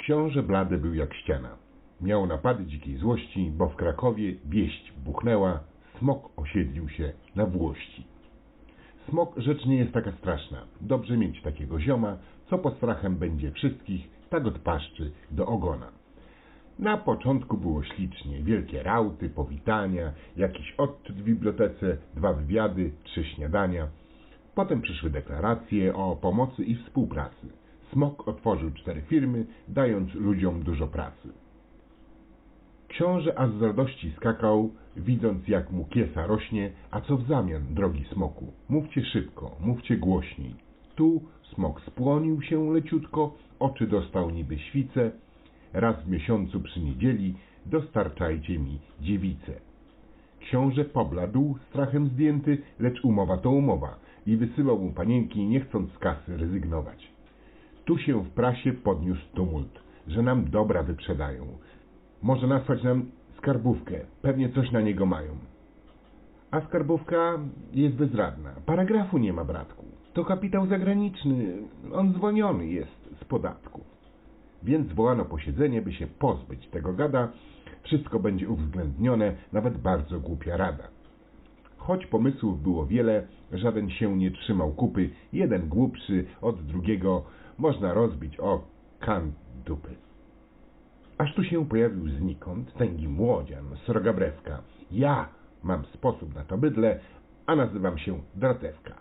Książę blady był jak ściana. Miał napady dzikiej złości, bo w Krakowie wieść buchnęła, smok osiedlił się na Włości. Smok rzecz nie jest taka straszna. Dobrze mieć takiego zioma, co pod strachem będzie wszystkich, tak od paszczy do ogona. Na początku było ślicznie, wielkie rauty, powitania, jakiś odczyt w bibliotece, dwa wywiady, trzy śniadania. Potem przyszły deklaracje o pomocy i współpracy. Smok otworzył cztery firmy, dając ludziom dużo pracy. Książę aż z radości skakał, widząc jak mu kiesa rośnie, a co w zamian, drogi smoku? Mówcie szybko, mówcie głośniej. Tu smok spłonił się leciutko, oczy dostał niby świce. Raz w miesiącu przy niedzieli dostarczajcie mi dziewice. Książę pobladł, strachem zdjęty, lecz umowa to umowa i wysyłał mu panienki, nie chcąc z kasy rezygnować. Tu się w prasie podniósł tumult, że nam dobra wyprzedają. Może nasłać nam skarbówkę, pewnie coś na niego mają. A skarbówka jest bezradna. Paragrafu nie ma, bratku. To kapitał zagraniczny, on zwolniony jest z podatku. Więc zwołano posiedzenie, by się pozbyć tego gada. Wszystko będzie uwzględnione, nawet bardzo głupia rada. Choć pomysłów było wiele, żaden się nie trzymał kupy, jeden głupszy od drugiego można rozbić o kan dupy. Aż tu się pojawił znikąd tęgi młodzian, sroga brewka. Ja mam sposób na to bydle, a nazywam się Dratewka.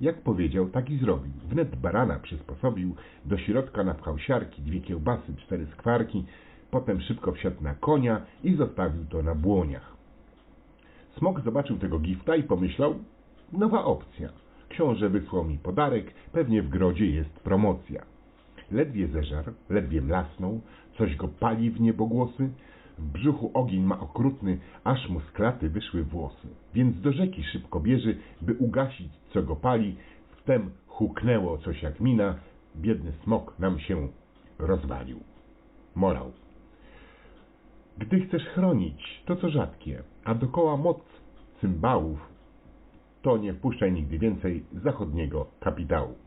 Jak powiedział, tak i zrobił. Wnet barana przysposobił, do środka napchał siarki, dwie kiełbasy, cztery skwarki, potem szybko wsiadł na konia i zostawił to na błoniach. Smok zobaczył tego gifta i pomyślał, nowa opcja. Książę wysłał mi podarek, pewnie w grodzie jest promocja. Ledwie zeżar, ledwie mlasnął, coś go pali w niebogłosy, w brzuchu ogień ma okrutny, aż mu z klaty wyszły włosy. Więc do rzeki szybko bierze, by ugasić, co go pali. Wtem huknęło coś jak mina, biedny smok nam się rozwalił. Morał. Gdy chcesz chronić to, co rzadkie, a dokoła moc cymbałów, to nie wpuszczaj nigdy więcej zachodniego kapitału.